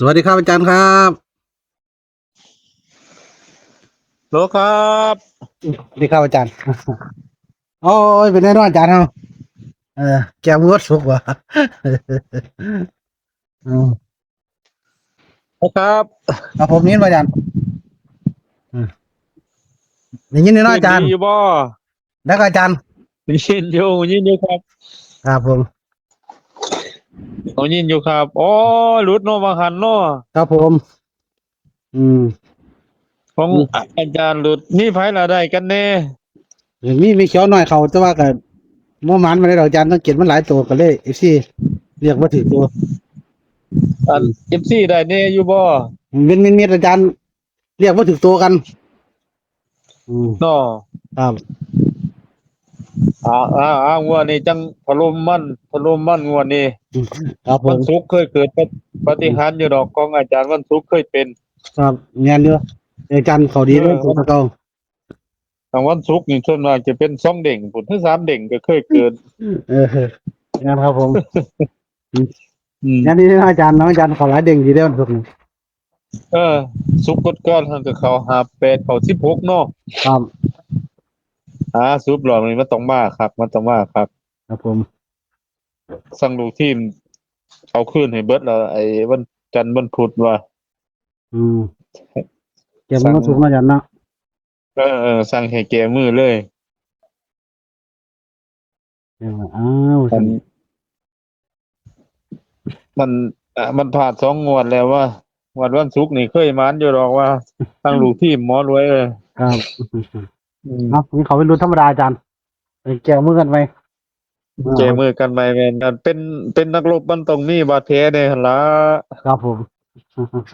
สวัสดีครับอาจารย์ครับโหลครับสวัสดีครับอาจารย์ โอ้ยเป็นไงน้องอาจารย์เฮาเออแกมือวัดสุกวะอืมครับเอาผมยินมาอาจารย์อืมได้ยินนี่เนาะอาจารย์ดีอยู่บ่แล้วก็อาจารย์ได้ยินอยู่ยินอยู่ครับ ครับผม เอายินอยู่ครับอ๋อหลุดเนาะบางหันเนาะครับผม อืมของอืมอาจารย์หลุดนี่ไผละได้กันแน่มีมีเขียวหน่อยเขาแต่ว่าก็บ่หมันมาได้ดอกอาจารย์ต้องเก็บมันหลายตัวก็เลยเอฟซีเรียกว่าถือตัวอัน FC ได้แน่อยู่บ่เม็นเม็นเม็ดอาจารย์ เรียกว่าถือตัวกันอืมเนาะครับ อ่าอ่าอ่างวดนี้จังถล่มมันถล่มมันงวดนี้ครับผวันมศุกร์เคยเกิดปฏิหารย์อยู่ดอกของอาจารย์วันศุกร์เคยเป็น ครับเงียนเด้ออาจารย์เขาดีเลยเออตัวเก่าทางวันศุกร์นี่ส่วนมากจะเป็นสองเด้งพุ่นถึงสามเด้งก็เคยเกิด เอองานครับผมอืมงานนี้นะอาจารย์เนาะอาจารย์เขาหลายเด้งดีเด้อทุกคนเออ สุกร์กดก้อนมันก็เข้าหาแปดเข้า16เนาะครับ อ่าซุปหลอดนี่มันต้องมาครับ มันต้องมาครับ ครับผมสั่งลูกทีมเอาคืนให้เบิดแล้วไอ้วันจันทร์วันพุธว่า อืมเก็บมันก็ถูกเนาะอาจารย์เนาะเออเออสั่งให้แกมือเลยเอออ้าวมันมันอะมันผ่านสองงวดแล้วว่าวันวันศุกร์นี่เคยมานอยู่หรอกว่า ตั้งลูกทีมหมอรวยเลย ครับ อืมเนาะนี่เขาเป็นรุ่นธรรมดาอาจารย์ไปแก้มือกันไปแกมือกันไปแม่นกันเป็นเป็นนักรบมันต้องมีบาดแผลเด้หั่นล่ะครับผม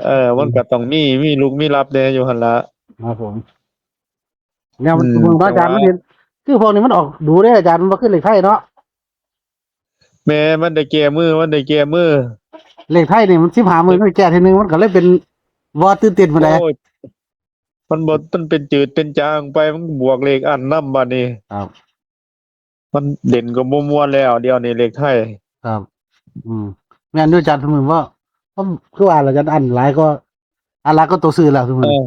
เออมันก็ต้องมีมีลูกมีรับแน่อยู่หั่นล่ะครับผมเนี่ยมันอืมเมืองอาจารย์แต่มันว่าเห็นคือพวกนี้มันออกดูได้อาจารย์มันบ่ขึ้นเลขไทยเนาะแม่มันได้แก้มือมันได้แก้มือเลขไทยนี่มันสิบหามือมันแก้ทีนึงมันก็เลยเป็นวอตื่นเต้นมาเลยโอ้ย มันบดมันเป็นจืดเป็นจางไปมันบวกเลขอันน้ำบานี่ครับ มันเด่นก็มัวมัวๆแล้ว เดียวนี่เลขไทยครับ อืมแม่นด้วยอาจารย์สมมติว่าเพราะคือว่าเราจะอันหลายก็อันหลายก็ตัวซื้อแล้วสมมเอติอ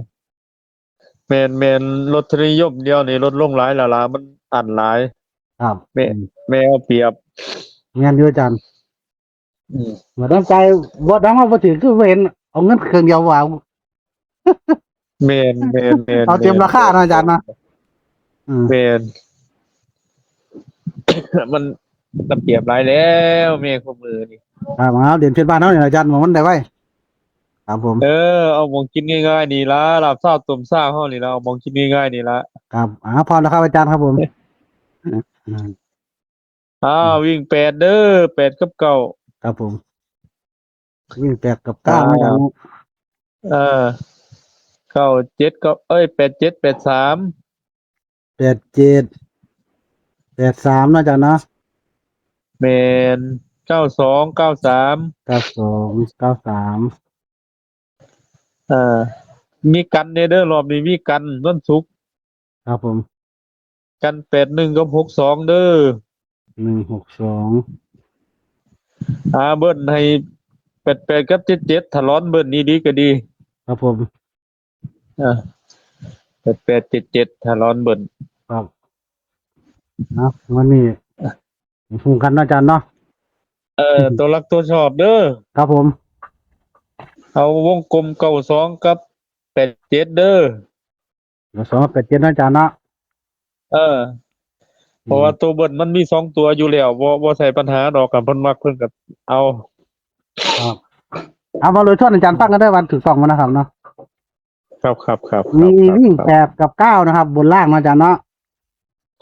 แมนแมนรถนิยมเดียวนี่ลดลงหลายและละมันอันหลาย ครับแม่ แม่เอาเปรียบแม่นด้วยอาจารย์อืม เหมือนน้ำใจบ่ดังมาบ่ถือคือบ่เห็นเอาเงินเครื่องเดียวว่า เอาแมนแมนแมนเอาเต็มราคานะอาจารย์นะอืมแมน มันมันเปรียบหลายแล้วแม่ข้อมือนี่ครับเอาเด่นเพชรบ้านเฮานี่อาจารย์บอกมันได้ไว้ครับผมเออเอามองกินง่ายๆนี่ละลาบซ่าต้มซ่าเฮานี่ละเอามองกินง่ายๆนี่ละครับอ่าพอแล้วครับอาจารย์ครับผมอืมอ้าววิ่งแปดเด้อแปดกับเก้าครับผมวิ่งแปดกับเก้านะอาจารย์เออ เก้าเจ็ดก็เอ้ยแปดเจ็ดแปดสามแปดเจ็ดแปดสามนะอาจารย์เนาะเมนเก้าสองเก้าสามเก้าสองเก้าสามเอ่ามีกันเนเดอร์รอบนี้มีกันวันศุกร์ครับผม กันแปดหนึ่งกับหกสองเด้อหนึ่งหกสองอาเบิ้ลให้แปดแปดกับเจ็ดเจ็ดถลอนเบิ้ลนี้ดีก็ดี ครับผมอ่า แปดแปดเจ็ดเจ็ดถลอนเบิ้ลครับนะวันนี้ฟูกันนะอาจารย์เนาะเออตัวรักตัวชอบเด้อครับผม เอาวงกลมเก้าสองกับแปดเจ็ดเด้อเดี๋ยวสองแปดเจ็ดนะอาจารย์เนาะเออเพราะว่าตัวเบิ้ลมันมีสองตัวอยู่แล้วบ่บ่ใส่ปัญหาดอกกันเพิ่นมักเพิ่นก็เอา ครับเอามาเลยช่วยอาจารย์ฟังกันได้วันถึงสองวันนะครับเนาะ ครับครับครับมีครับวิ่งครับแปดกับเก้านะครับ บนล่างนะอาจารย์เนาะ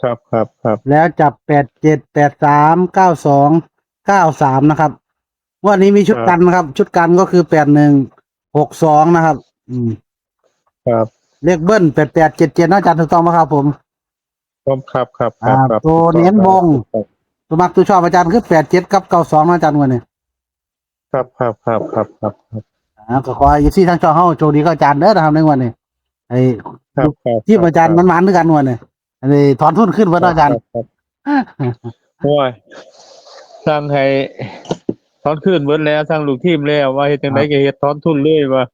ครับครับครับแล้วจับแปดเจ็ดแปดสามเก้าสองเก้าสามนะครับงวันนี้มีชุดกันนะครับ ชุดกันก็คือแปดหนึ่งหกสองนะครับ อืม ครับเลขเบิ้ลแปดแปดเจ็ดเจ็ดนะอาจารย์ถูกต้องไหมครับผมครับครับครับครับอ่าครับตัวเน้นวงครับตัวมักตัวชอบอาจารย์คือแปดเจ็ดกับเก้าสองนะอาจารย์วันนี้ครับครับครับครับครับครับ อ่าก็ขอให้ที่ทางช่องเฮาโชคดีกับอาจารย์เด้อนะครับในวันนี้ไอ้ครับครับที่อาจารย์มันมันด้วยกันวันนี้อันนี้ถอนทุนขึ้นเพื่อนอาจารย์ คบครับโอ้ยสร้างให้ถอนคืนเบิดแล้วทางลูกทีมแล้วว่าเฮ็ดจังไดก็เฮ็ดถอนทุนเลยว่า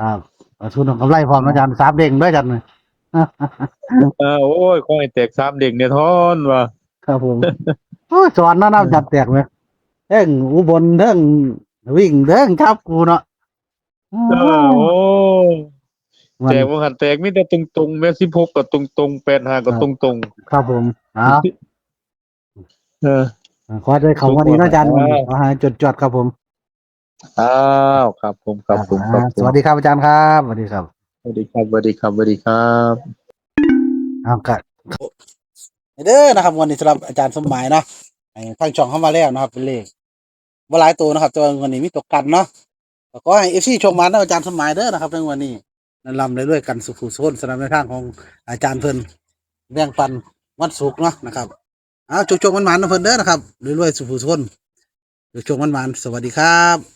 ครับเอาทุนของกำไรพร้อมนะอาจารย์สามเด้งด้วยอาจารย์เลยเออโอ้ยขอให้แตกสามเด็กเนี่ยถอนว่าครับผมโอ้ยสอนเนาะน้ำจัดแตกเลยเด้งอุบลเด้งวิ่งเด้งทับกูเนาะ เออ โอ้ยมันแตกบ่หันแตกมีแต่ตรงๆแม่16ก็ตรงๆ85ก็ตรงครับผมเอ้าๆเออ ขอใจเขาวันนี้เนาะอาจารย์ครับ ขอให้จดจดๆครับผมอ้าวครับผมครับผมครับอ่าผมสวัสดีครับอาจารย์ครับสวัสดีครับสวัสดีครับสวัสดีครับสวัสดีครับ เอากัเด้อนะครับวันนี้สำหรับอาจารย์สมหมายเนาะให้ทางช่องเข้ามาแล้วนะครับเป็นเลขว่าหลายตัวนะครับแต่ว่าวันนี้มีตกกันเนาะแล้ว ก็ให้เอฟซีชมมานะอาจารย์สมัยเด้อนะครับในวันนี้นั่นลำเลยด้วยกันสุขุสุขนสำหรับในทางของอาจารย์เพิ่นแบ่งปันวันสุกเนาะนะครับเอาจุกๆมันหมานนะเพิ่นเด้อนะครับรวยๆสุขุสุขนจุกมันหมานสวัสดีครับ